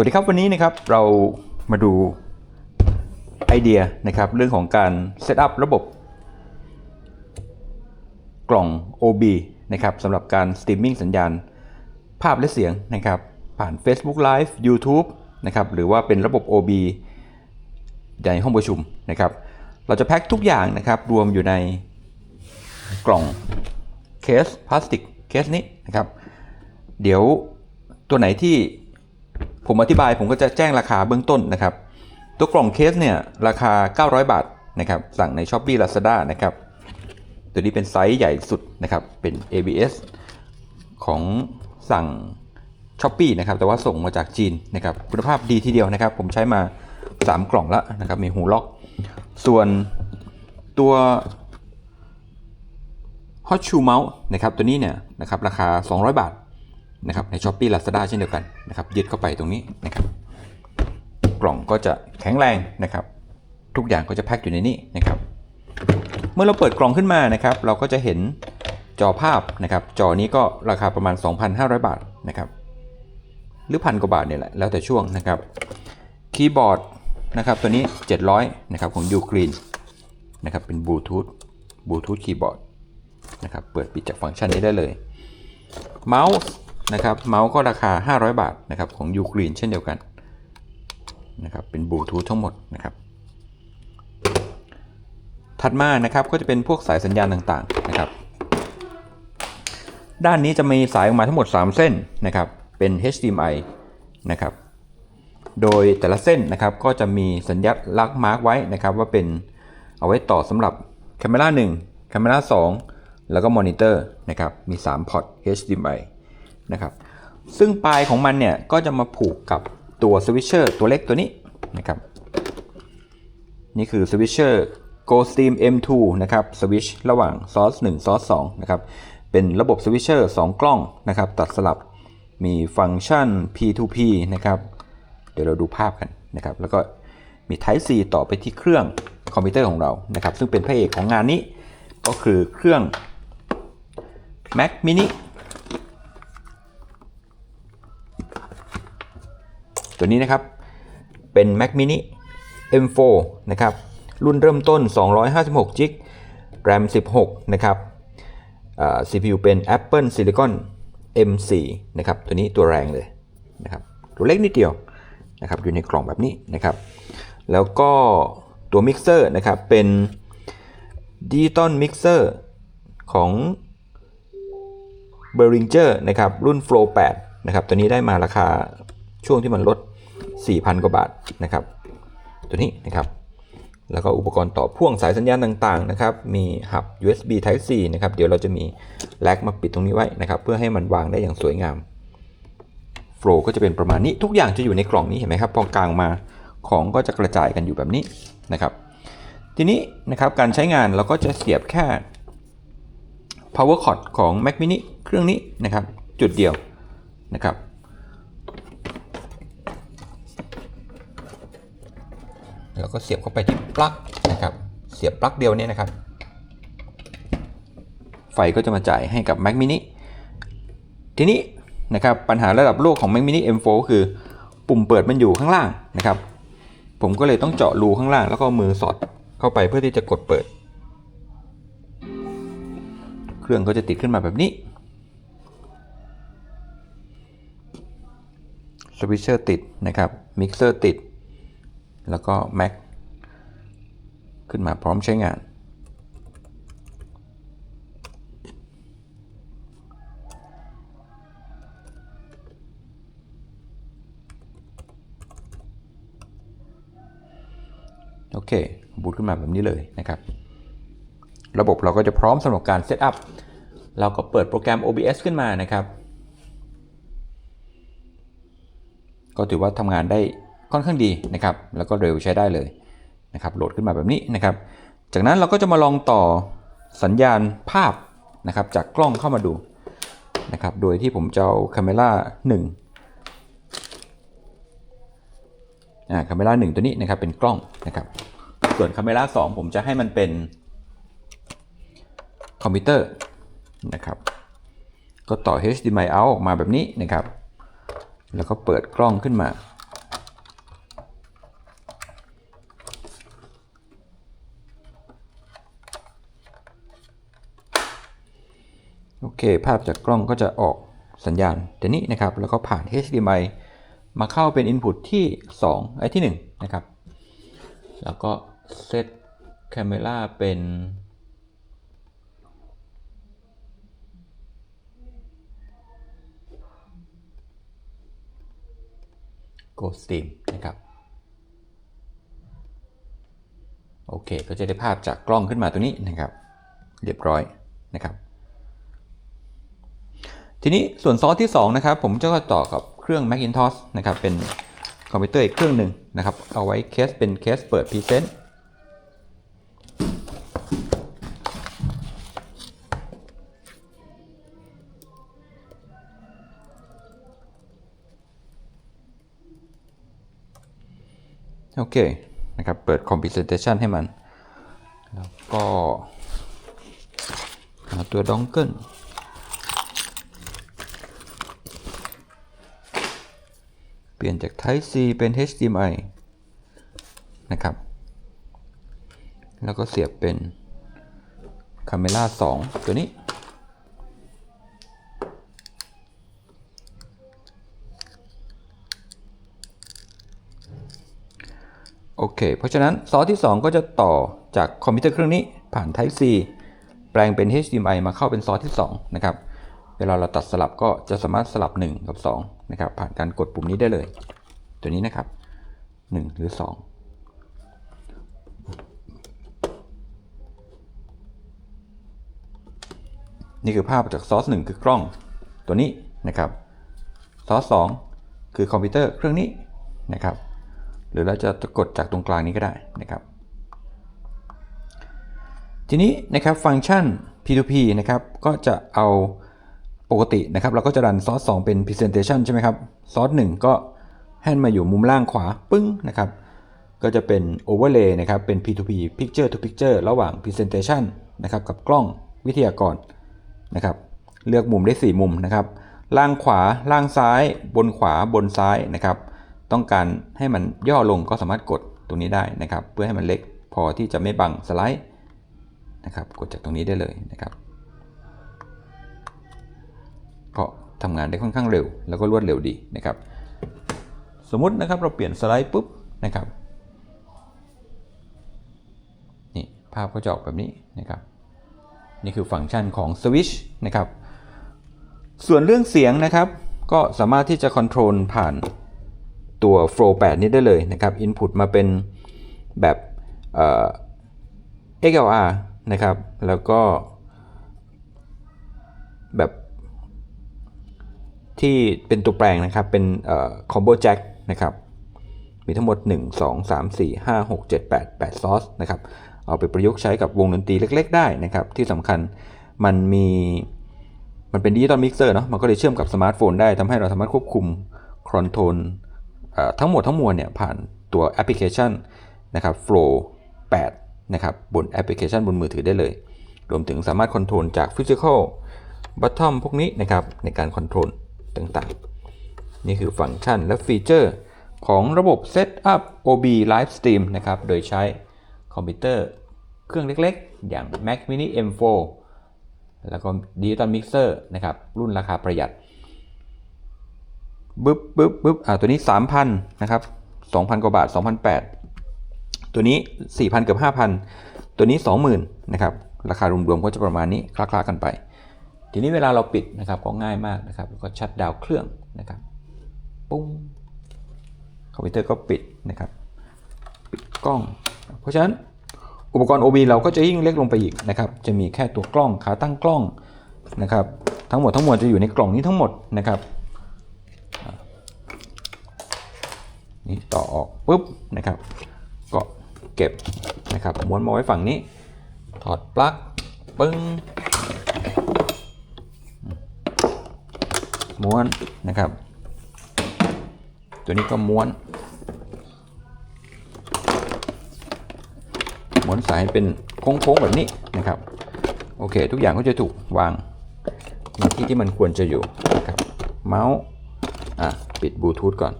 วัสดีครับวันนี้นะครับเรามาดูไอเดียนะครับเรื่องของการเซตอัพระบบกล่อง OB นะครับสำหรับการสตรีมมิ่งสัญญาณภาพและเสียงนะครับผ่าน Facebook Live YouTube นะครับหรือว่าเป็นระบบ OB ในห้องประชุมนะครับเราจะแพ็คทุกอย่างนะครับรวมอยู่ในกล่องเคสพลาสติกเคสนี้นะครับเดี๋ยวตัวไหนที่ ผมอธิบายผมก็จะแจ้งราคาเบื้องต้นนะครับ ตัวกล่องเคสเนี่ยราคา 900 บาทนะครับสั่งใน s h อ p e e Lazada นะครับตัวนี้เป็นไซส์ใหญ่สุดนะครับเป็น ABS ของสั่ง s h อ p e e นะครับแต่ว่าส่งมาจากจีนนะครับคุณภาพดีทีเดียวนะครับ ผมใช้มา 3 กล่องแล้วนะครับมีหูล็อก ส่วนตัว Hot Shoe Mouse นะครับตัวนี้เนี่ยนะครับราคา 200 บาท นะครับใน s h อ p e e Lazada เช่นเดียวกันนะครับยึดเข้าไปตรงนี้นะครับ กล่องก็จะแข็งแรงนะครับ ทุกอย่างก็จะแพ็คอยู่ในนี้นะครับ เมื่อเราเปิดกล่องขึ้นมานะครับ เราก็จะเห็นจอภาพนะครับ จอนี้ก็ราคาประมาณ 2,500 บาทนะครับ หรือพันกว่าบาทเนี่ยแหละแล้วแต่ช่วงนะครับคีย์บอร์ดนะครับตัวนี้ 700นะครับของ u g r e e n นะครับเป็นบลูทูธบลูทูธคีย์บอร์ดนะครับเปิดปิดจากฟังก์ชันนี้ได้เลยเมาส์ นะครับเมาส์ก็ราคา 500 บาทนะครับของ u g r e e n เช่นเดียวกันนะครับเป็นบลูทูธทั้งหมดนะครับถัดมานะครับก็จะเป็นพวกสายสัญญาณต่างๆนะครับ ด้านนี้จะมีสายออกมาทั้งหมด 3 เส้นนะครับเป็น HDMI นะครับโดยแต่ละเส้นนะครับก็จะมีสัญลักษณ์มาร์กไว้นะครับว่าเป็นเอาไว้ต่อสำหรับ c a m e r a 1 c a m e r a 2แล้วก็มอนิเตอร์นะครับมี 3 พอร์ต HDMI นะครับ ซึ่งปลายของมันเนี่ยก็จะมาผูกกับตัวสวิตเชอร์ตัวเล็กตัวนี้นะครับ นี่คือสวิตเชอร์ Go Steam M2 นะครับสวิตช์ระหว่าง Source 1 Source 2นะครับ เป็นระบบสวิตเชอร์2กล้องนะครับ ตัดสลับมีฟังก์ชัน P2P นะครับ เดี๋ยวเราดูภาพกันนะครับ แล้วก็มี Type C ต่อไปที่เครื่องคอมพิวเตอร์ของเรานะครับ ซึ่งเป็นพระเอกของงานนี้ก็คือเครื่อง Mac mini ตัวนี้นะครับ เป็น Mac mini M4 นะครับ รุ่นเริ่มต้น 256 g b RAM 16 นะครับ CPU เป็น Apple Silicon M4 นะครับ ตัวนี้ตัวแรงเลยนะครับ ตัวเล็กนิดเดียวนะครับ อยู่ในกล่องแบบนี้นะครับ แล้วก็ตัวมิกเซอร์นะครับ เป็น Digital Mixer ของ b e r i n g e r นะครับ รุ่น Flow 8 นะครับ ตัวนี้ได้มาราคา ช่วงที่มันลด 4,000 กว่าบาทนะครับ ตัวนี้นะครับ แล้วก็อุปกรณ์ต่อพ่วงสายสัญญาณต่างๆนะครับ มีหับ USB Type C นะครับ เดี๋ยวเราจะมีแล็กมาปิดตรงนี้ไว้นะครับ เพื่อให้มันวางได้อย่างสวยงามโฟล์ก็จะเป็นประมาณนี้ทุกอย่างจะอยู่ในกล่องนี้เห็นไหมครับพอกลางมาของก็จะกระจายกันอยู่แบบนี้นะครับ ทีนี้นะครับการใช้งานเราก็จะเสียบแค่ power cord ของ Mac mini เครื่องนี้นะครับ จุดเดียวนะครับ แล้วก็เสียบเข้าไปที่ปลั๊กนะครับ เสียบปลั๊กเดียวเนี่ยนะครับ ไฟก็จะมาจ่ายให้กับ Mac mini ทีนี้นะครับปัญหาระดับโลกของ Mac mini M4 คือปุ่มเปิดมันอยู่ข้างล่างนะครับ ผมก็เลยต้องเจาะรูข้างล่าง แล้วก็มือสอดเข้าไปเพื่อที่จะกดเปิด เครื่องก็จะติดขึ้นมาแบบนี้สวิตเชอร์ติดนะครับมิกเซอร์ติด แล้วก็ Mac ขึ้นมาพร้อมใช้งาน โอเค บูตขึ้นมาแบบนี้เลยนะครับ ระบบเราก็จะพร้อมสำหรับการเซตอัพ เราก็เปิดโปรแกรม OBS ขึ้นมานะครับ ก็ถือว่าทำงานได้ ค่อนข้างดีนะครับ แล้วก็เร็วใช้ได้เลยนะครับ โหลดขึ้นมาแบบนี้นะครับ จากนั้นเราก็จะมาลองต่อสัญญาณภาพนะครับ จากกล้องเข้ามาดูนะครับ โดยที่ผมจะเอาคาเมล่า1อ่าคาเมล่า1ตัวนี้นะครับเป็นกล้องนะครับ ส่วนคาเมล่า2ผมจะให้มันเป็นคอมพิวเตอร์นะครับ ก็ต่อ HDMI out ออกมาแบบนี้นะครับ แล้วก็เปิดกล้องขึ้นมา เค ภาพจากกล้องก็จะออกสัญญาณตัวนี้นะครับ แล้วก็ผ่าน HDMI มาเข้าเป็น Input ที่ 2 ไอ้ที่ 1 นะครับ แล้วก็เซต Camera เป็น Go Stream นะครับ โอเค ก็จะได้ภาพจากกล้องขึ้นมาตัวนี้นะครับ เรียบร้อยนะครับ ทีนี้ส่วนซอสที่2นะครับผมจะก็ต่อกับเครื่อง Macintosh นะครับเป็นคอมพิวเตอร์อีกเครื่องหนึ่งนะครับ เอาไว้เคสเป็นเคสเปิดพรีเซนต์โอเคนะครับ เปิดคอมพิวเตชันให้มัน แล้วก็หาตัวดองเกิล เปลี่ยนจาก Type C เป็น HDMI นะครับ แล้วก็เสียบเป็น Camera 2 ตัวนี้ โอเค เพราะฉะนั้นซอสที่ 2 ก็จะต่อจากคอมพิวเตอร์เครื่องนี้ผ่าน Type C แปลงเป็น HDMI มาเข้าเป็นซอสที่ 2 นะครับ เวลาเราตัดสลับก็จะสามารถสลับ 1 กับ2นะครับผ่านการกดปุ่มนี้ได้เลย ตัวนี้นะครับ 1 หรือ 2 นี่คือภาพจากซอส1คือกล้องตัวนี้นะครับซอส2คือคอมพิวเตอร์เครื่องนี้นะครับ หรือเราจะกดจากตรงกลางนี้ก็ได้นะครับ ทีนี้นะครับฟังก์ชัน P2P นะครับก็จะเอา ปกตินะครับเราก็จะรันซอส2เป็น Presentation ใช่ไหมครับซอส1ก็ให้มาอยู่มุมล่างขวาปึ้งนะครับก็จะเป็น Overlay นะครับเป็น P2P Picture to Picture ระหว่าง Presentation นะครับกับกล้องวิทยากรนะครับเลือกมุมได้ 4 มุมนะครับล่างขวาล่างซ้าย บนขวาบนซ้ายนะครับต้องการให้มันย่อลงก็สามารถกดตรงนี้ได้นะครับ เพื่อให้มันเล็กพอที่จะไม่บังสไลด์นะครับกดจากตรงนี้ได้เลยนะครับ ก็ทำงานได้ค่อนข้างเร็ว แล้วก็รวดเร็วดีนะครับ สมมุตินะครับเราเปลี่ยนสไลด์ปุ๊บนะครับนี่ภาพก็จะออกแบบนี้นะครับนี่คือฟังก์ชันของ Switch นะครับส่วนเรื่องเสียงนะครับ ก็สามารถที่จะคอนโทรลผ่านตัว Flow 8 นี้ได้เลยนะครับ Input มาเป็นแบบเอ่อ XLR นะครับ แล้วก็แบบ ที่เป็นตัวแปลงนะครับ เป็นเอ่อ Combo Jack นะครับ มีทั้งหมด 1 2 3 4 5 6 7 8 8 ซอสนะครับ เอาไปประยุกต์ใช้กับวงดนตรีเล็ก ๆ ได้นะครับ ที่สำคัญมันมีมันเป็นดิจิตอลมิกเซอร์เนาะ มันก็เลยเชื่อมกับสมาร์ทโฟนได้ทำให้เราสามารถควบคุมคอนโทรลทั้งหมดทั้งมวลเนี่ยผ่านตัวแอปพลิเคชันนะครับ Flow 8 นะครับ บนแอปพลิเคชันบนมือถือได้เลย รวมถึงสามารถคอนโทรลจาก Physical Bottom พวกนี้นะครับในการคอนโทรล ต่างๆ นี่คือฟังก์ชันและฟีเจอร์ของระบบ Setup OB Live Stream นะครับ โดยใช้คอมพิวเตอร์เครื่องเล็กๆ อย่าง Mac Mini M4 แล้วก็ Digital Mixer นะครับ รุ่นราคาประหยัดบึ๊บบึ๊บบึ๊บอ่าตัวนี้ 3,000 นะครับ 2,000 กว่าบาท 2,008 ตัวนี้ 4,000 เกือบ 5,000 ตัวนี้ 20,000 นะครับ ราคารวมๆก็จะประมาณนี้ คลาๆกันไป ทีนี้เวลาเราปิดนะครับก็ง่ายมากนะครับแล้วก็ชัดดาวเครื่องนะครับปุ้งคอมพิวเตอร์ก็ปิดนะครับปิดกล้อง เพราะฉะนั้นอุปกรณ์ OB เราก็จะยิ่งเล็กลงไปอีกนะครับจะมีแค่ตัวกล้องขาตั้งกล้องนะครับทั้งหมดทั้งมวลจะอยู่ในกล่องนี้ทั้งหมดนะครับนี่ต่อออกปุ๊บนะครับก็เก็บนะครับม้วนมาไว้ฝั่งนี้ ถอดปลั๊กปึ้ง ม้วนนะครับ ตัวนี้ก็ม้วน ม้วนสายเป็นโค้งๆแบบนี้นะครับ โอเค ทุกอย่างก็จะถูกวางในที่ที่มันควรจะอยู่นะครับเมาส์อะปิดบลูทูธก่อน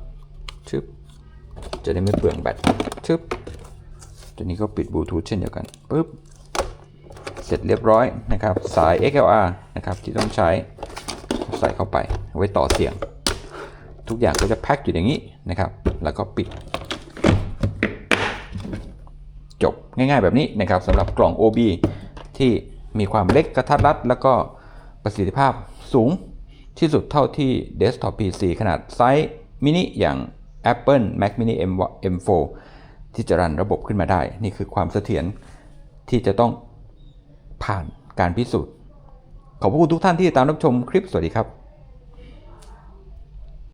ชึบจะได้ไม่เปลืองแบตชึบตัวนี้ก็ปิดบลูทูธเช่นเดียวกันปึ๊บเสร็จเรียบร้อยนะครับ สาย XLR นะครับที่ต้องใช้ใส่เข้าไป ไว้ต่อเสียง ทุกอย่างก็จะแพ็คอยู่อย่างนี้นะครับ แล้วก็ปิด จบง่ายๆแบบนี้นะครับสำหรับกล่อง OB ที่มีความเล็กกระทัดรัด แล้วก็ประสิทธิภาพสูงที่สุดเท่าที่ Desktop PC ขนาดไซส์มินิอย่าง Apple Mac mini M4 ที่จะรันระบบขึ้นมาได้ นี่คือความเสถียรที่จะต้องผ่านการพิสูจน์ ขอบพระคุณทุกท่านที่ติดตามรับชมคลิป สวัสดีครับ